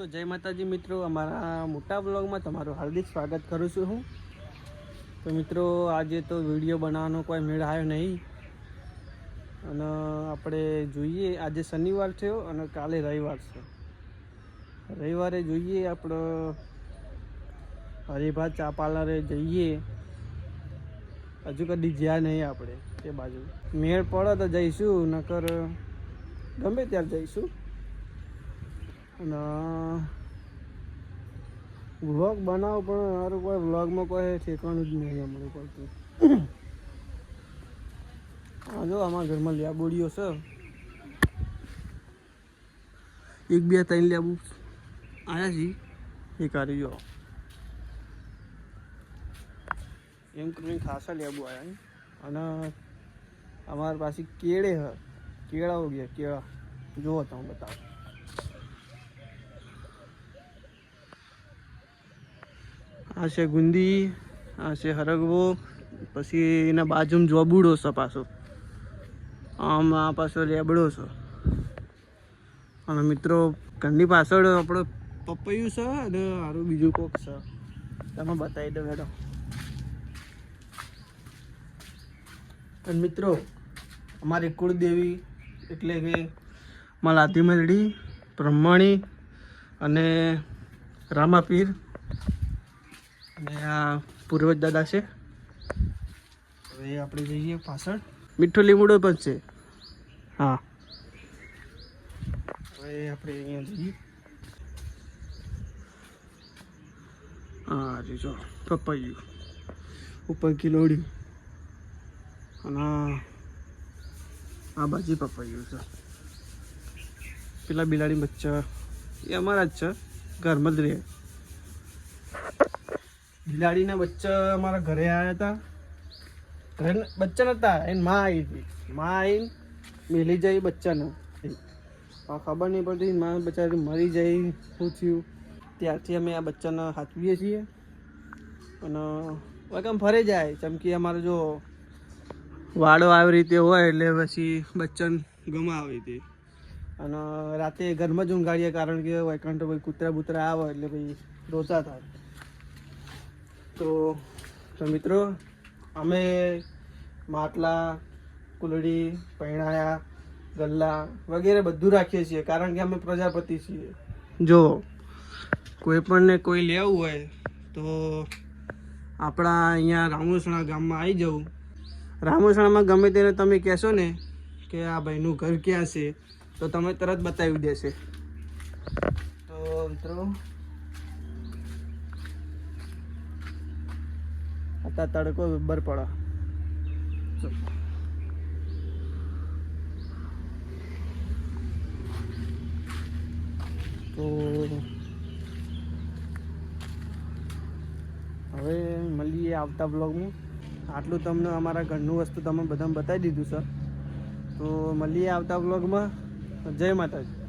તો જય માતાજી મિત્રો, અમારા મોટા બ્લોગમાં તમારું હાર્દિક સ્વાગત કરું છું હું. તો મિત્રો, આજે તો વીડિયો બનાવવાનો કોઈ મેળ આવ્યો નહીં. અને આપણે જોઈએ, આજે શનિવાર થયો અને કાલે રવિવાર છે. રવિવારે જોઈએ આપણે હરિભા ચા પાર્લરે જઈએ. હજુ કદી જ્યાં નહીં આપણે તે બાજુ. મેળ પડે તો જઈશું, નકર ગમે ત્યારે જઈશું. અને વ્લોગ બનાવો પણ મારું કોઈ વ્લોગમાં કોઈ ઠેકાણું જ નહીં અમારું પડતું હા જો અમારા ઘરમાં લેબોડીઓ છે. એક, બે, ત્રણ લેબુ આવ્યા છે. એ કરી જો એમ કરીને ખાસા લેબુ આવ્યા અને અમારી પાસે કેળે હ. કેળા ઉગ્યા ગયા, કેળા. જુઓ તમે બતાવો. આ છે ગુંદી, આ છે હરગવો, પછી એના બાજુમાં જોબુડો છે પાછો. આમ આ પાછો લેબડો છે. અને મિત્રો, ઘરની પાછળ આપણો પપૈયું છે અને સારું બીજું કોક છે. તમે બતાવી દો મેડમ અને મિત્રો, અમારી કુળદેવી એટલે કે મલાતી મેલડી બ્રહ્માણી અને રામાપીર અને આ પૂર્વજ દાદા છે. હવે આપણે જઈએ પાછળ. મીઠો લીમડો પણ છે. હા. હવે આપણે અહીંયા જઈએ. હા જો, પપૈયું. ઉપર કિલોડ્યું. અને આ બાજુ પપૈયું છે. પેલા બિલાડી બચ્ચા એ અમારા જ છે. ઘરમાં જ રહે. બિલાડીના બચ્ચા અમારા ઘરે આવ્યા હતા. ઘરે બચ્ચા નતા એને માં આવી હતી. માં આવીને મેલી જઈ બચ્ચાને. ખબર નહીં પડતી, માં બચ્ચા મરી જાય, શું થયું? ત્યારથી અમે આ બચ્ચાને હાથવીએ છીએ. અને વગમ ફરે જાય ચમકી અમારો જો વાડો આવી રીતે હોય એટલે પછી બચ્ચન આવી હતી. અને રાતે ઘરમાં જ ઊંઘાડીએ, કારણ કે વૈકંઠ ભાઈ કૂતરા બૂતરા આવે એટલે ભાઈ રોતા થાય તો તો મિત્રો, અમે માટલા, કુલડી, પૈણાયા, ગલ્લા વગેરે બધું રાખીએ છીએ, કારણ કે અમે પ્રજાપતિ છીએ. જો, કોઈ પણને કોઈ લેવું હોય, તો આપણા અહીંયા રામોસણા ગામમાં આવી જવું. રામોસણામાં ગમે તેને તમે કહેશો ને કે આ ભાઈનું ઘર ક્યાં છે, તો તમે તરત બતાવી દેશે. તો મિત્રો અત્યારે તડકો બર પડે તો હવે મળીએ આવતા બ્લોગમાં આટલું તમને અમારા ઘરનું વસ્તુ તમે બધાને બતાવી દીધું સર તો મળીએ આવતા બ્લોગમાં જય માતાજી.